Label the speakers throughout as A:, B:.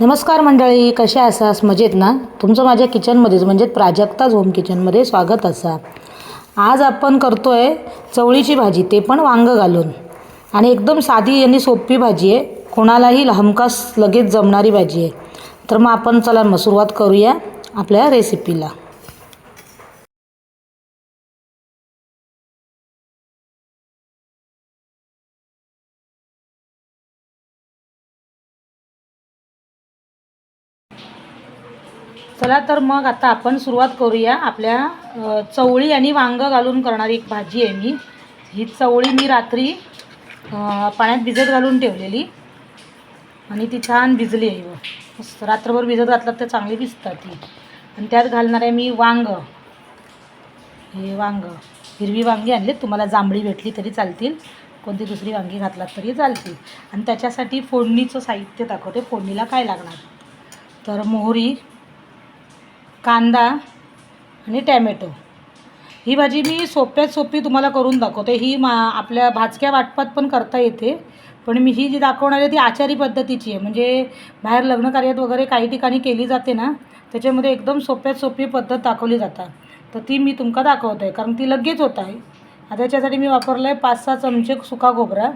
A: नमस्कार मंडळी कशा असास मजेत ना? तुमचं माझ्या किचनमध्येच म्हणजे प्राजक्ताच होम किचनमध्ये स्वागत असा. आज आपण करतो आहे चवळीची भाजी ते पण वांगं घालून. आणि एकदम साधी आणि सोपी भाजी आहे. कोणालाही हमखास लगेच जमणारी भाजी आहे. तर मग आपण चला मग सुरुवात करूया आपल्या रेसिपीला चला तर मग आता आपण सुरुवात करूया. आपल्या चवळी आणि वांगं घालून करणारी एक भाजी आहे मी. ही चवळी मी रात्री पाण्यात भिजत घालून ठेवलेली. आणि ती छान भिजली आहे व. मस्त रात्रभर भिजत घातलात तर चांगली भिजतात ती. आणि त्यात घालणार आहे मी वांग. हे वांग. हिरवी वांगी आणलीत. तुम्हाला जांभळी भेटली तरी चालतील. कोणती दुसरी वांगी घातलात तरी चालतील. आणि त्याच्यासाठी फोडणीचं साहित्य दाखवते. फोडणीला काय लागणार? तर मोहरी कांदा आणि टॅमॅटो. ही भाजी मी सोप्यात सोपी तुम्हाला करून दाखवते. ही मा आपल्या भाजक्या वाटपात पण करता येते. पण मी ही जी दाखवणार आहे ती आचारी पद्धतीची आहे. म्हणजे बाहेर लग्नकार्यात वगैरे काही ठिकाणी केली जाते ना त्याच्यामध्ये एकदम सोप्यात सोपी पद्धत दाखवली जातात तर ती मी तुमका दाखवत. आहे कारण ती लगेच होत आहे. आता त्याच्यासाठी मी वापरलं आहे पाच सहा चमचे सुका खोबरा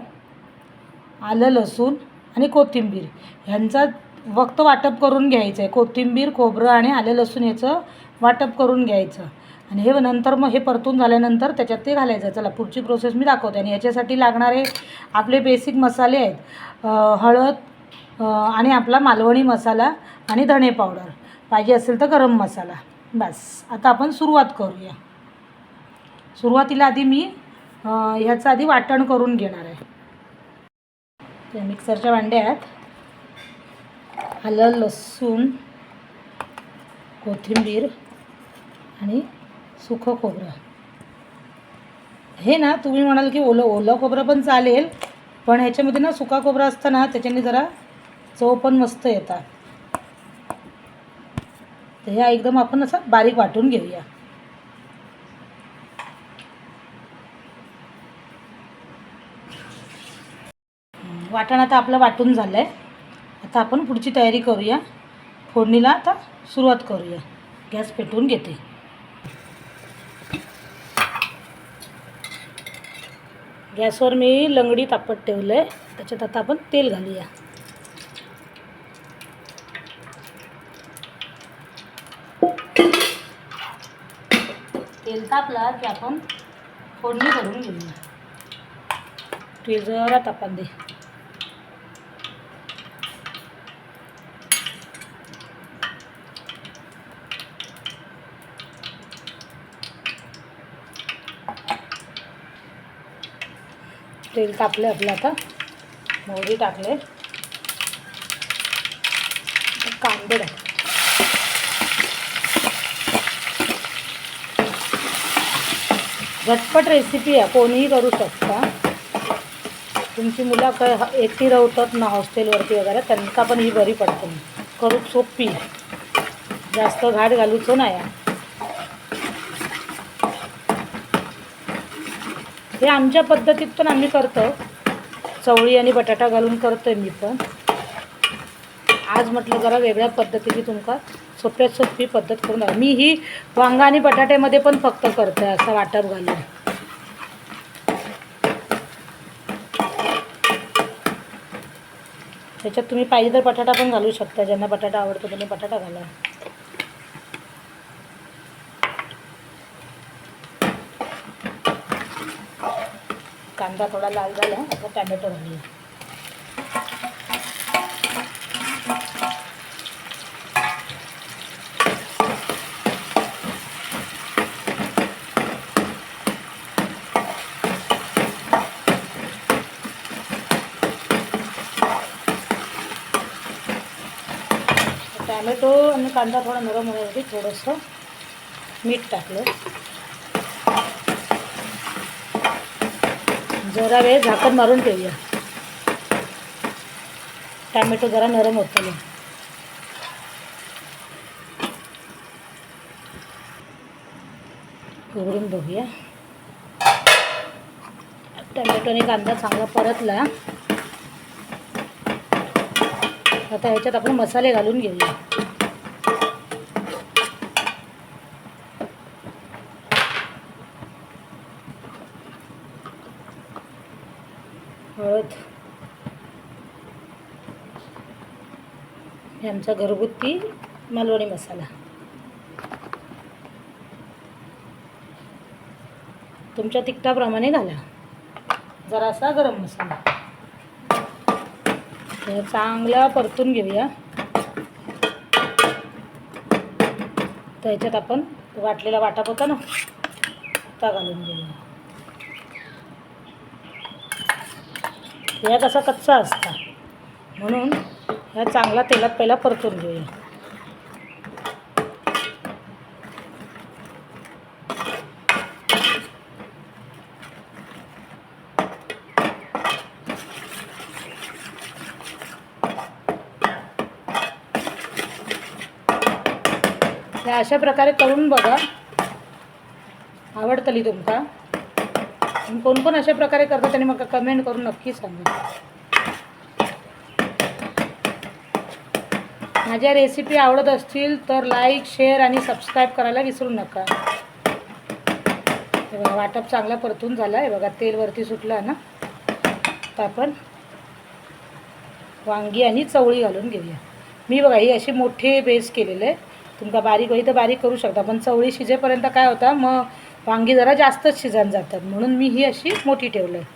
A: आलं लसूण आणि कोथिंबीर. ह्यांचा वक्त वाटप करून घ्यायचं आहे कोथिंबीर खोबरं आणि आलं लसूण याचं वाटप करून घ्यायचं. आणि हे नंतर मग हे परतून झाल्यानंतर त्याच्यात ते घालायचं. चला पुढची प्रोसेस मी दाखवते. आणि याच्यासाठी लागणारे आपले बेसिक मसाले आहेत. हळद आणि आपला मालवणी मसाला आणि धणे पावडर पाहिजे असेल तर गरम मसाला. बस. आता आपण सुरुवात करूया. सुरुवातीला आधी मी ह्याचं आधी वाटण करून घेणार आहे. त्या मिक्सरच्या भांड्यात आलं लसूण कोथिंबीर आणि सुकं खोबरं. हे ना तुम्ही म्हणाल की ओलं ओलं खोबरं पण चालेल पण ह्याच्यामध्ये ना सुका खोबरं असतं ना त्याच्याने जरा चव पण मस्त येतात. तर ह्या एकदम आपण असं बारीक वाटून घेऊया. वाटाणा वाटण आता आपलं वाटून झालं आहे आता आपण पुढची तयारी करूया. फोडणीला आता सुरुवात करूया. गॅस पेटवून घेते. गॅसवर मी लंगडी तापत ठेवलं आहे त्याच्यात आता आपण तेल घालूया. तेल तापला की आपण फोडणी करून घेऊया. तेल जरा तापात दे. तेल तापले आपलं आता. मोहरी टाकले. कांदे टाक झटपट रेसिपी आहे. कोणीही करू शकता. तुमची मुलं काय एकटी रवतात ना हॉस्टेलवरती वगैरे त्यांना पण ही बरी पडते. करू सोपी. जास्त घाट घालूचं नाही. हे आमच्या पद्धतीत पण आम्ही करतो. चवळी आणि बटाटा घालून करतो आहे मी पण. आज म्हटलं जरा वेगळ्या पद्धतीची तुमका सोप्यात सोपी पद्धत करून मी ही वांगा आणि बटाट्यामध्ये पण फक्त करते असं वाटप घालून. त्याच्यात तुम्ही पाहिजे तर बटाटा पण घालू शकता. ज्यांना बटाटा आवडतो त्यांनी बटाटा घाला. कांदा थोडा लाल झाला आता टॅमॅटो घालूया. टॅमॅटो आणि कांदा थोडा नरम होण्यासाठी थोडंसं मीठ टाकलं. जरा वेळ झाकण मारून ठेवूया. टॅमॅटो जरा नरम होतं उघडून बघूया. टॅमॅटो आणि कांदा चांगला परतला. आता ह्याच्यात आपण मसाले घालून घेऊया हळद हे आमचा घरगुती मालवणी मसाला. तुमच्या तिखटाप्रमाणे घाला. जरासा गरम मसाला. हे चांगला परतून घेऊया. तर ह्याच्यात आपण वाटलेला वाटप होता ना त्या घालून घेऊया. ह्या कसा कच्चा असता. म्हणून ह्या चांगला तेलात पहिला परतून घेऊया. हे अशा प्रकारे करून बघा. आवडतली तुमका. कोण कोण अशा प्रकारे करतात त्यांनी मग कमेंट करून नक्की सांगा. माझ्या रेसिपी आवडत असतील तर लाईक शेअर आणि सबस्क्राईब करायला विसरू नका. हे बघा वाटप चांगला परतून झाला. आहे बघा तेल वरती सुटलं ना? तर आपण वांगी आणि चवळी घालून घेऊया. मी बघा ही अशी मोठे बेस केलेले आहे. तुमका बारीक होई तर बारीक करू शकता पण चवळी शिजेपर्यंत काय होता? मग वांगी जरा जास्तच शिजन जातात. म्हणून मी ही अशी मोठी ठेवलं आहे.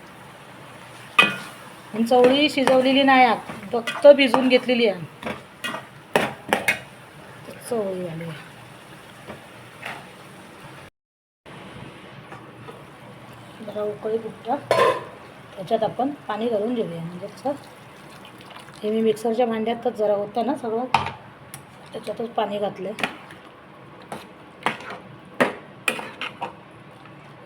A: आणि चवळी शिजवलेली नाही आ फक्त भिजवून घेतलेली आहे. चवळी आली. जरा उकळी फुटतं. त्याच्यात आपण पाणी घालून घेऊया. म्हणजे कसं? हे मी मिक्सरच्या भांड्यातच जरा होतं ना सगळं. त्याच्यातच पाणी घातलं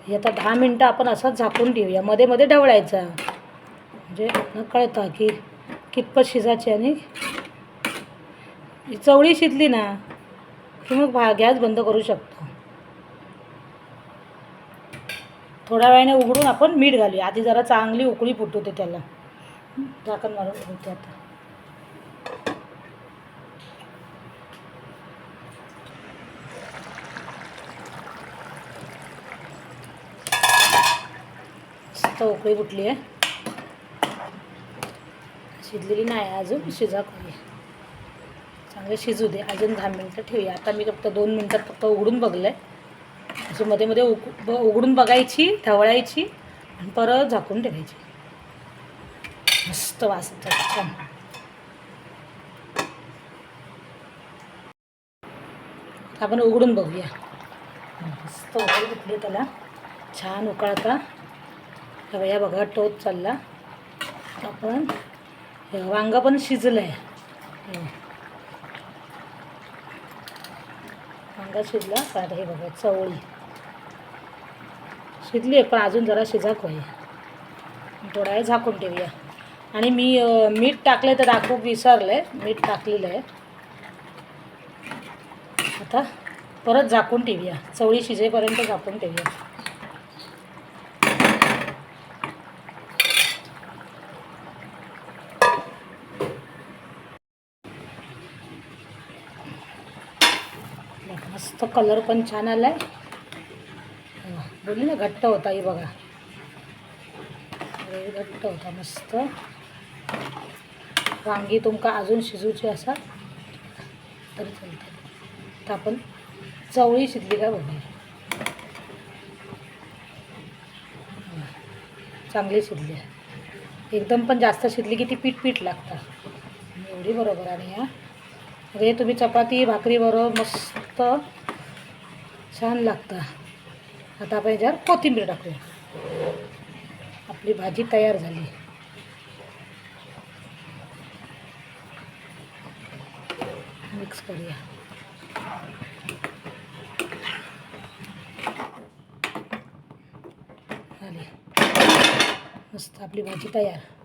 A: हे आता दहा मिनटं आपण असंच झाकून ठेवूया. मध्ये मध्ये ढवळायचा. म्हणजे न कळतं की कितपत शिजायची आणि ही चवळी शिजली ना. की मग भा गॅस बंद करू शकतो. थोड्या वेळाने उघडून आपण मीठ घालूया. आधी जरा चांगली उकळी फुटवते त्याला. झाकण मारून उघडते आता. उकळी फुटली आहे. शिजलेली नाही अजून. शिजा करूया म्हणजे शिजू दे. अजून दहा मिनटं ठेवूया. आता मी फक्त दोन मिनटात फक्त उघडून बघलं आहे असं मध्ये मध्ये उक ब उघडून बघायची ढवळायची आणि परत झाकून ठेवायची. मस्त वास छान. आपण उघडून बघूया. मस्त उकळी घेतली त्याला. छान उकळता. हे या बघा टोच चालला. आपण हे वांग पण शिजलं आहे वांगा शिजला आता हे बघा चवळी. शिजली आहे पण अजून जरा शिजाक होई थोडा वेळ झाकून ठेवूया. आणि मी मीठ टाकले तर दाखवू विसरलं. आहे मीठ टाकलेलं आहे. आता परत झाकून ठेवूया. चवळी शिजेपर्यंत झाकून ठेवूया बघा, मस्त कलर पण छान आला आहे बोलली ना घट्ट होता ही बघा. घट्ट होता मस्त. वांगी तुमका अजून शिजूची असा? तरी चालतं तर आपण चवळी शिजली का बघूया. चांगली शिजली. आहे एकदम पण जास्त शिजली की ती पीठ पीठ लागतं. एवढी बरोबर आणि ह्या हे म्हणजे तुम्ही चपाती भाकरीबरोबर मस्त छान लागतं. आता आपण याच्यावर कोथिंबीर टाकूया. आपली भाजी तयार झाली. मिक्स करूया. आली मस्त आपली भाजी तयार.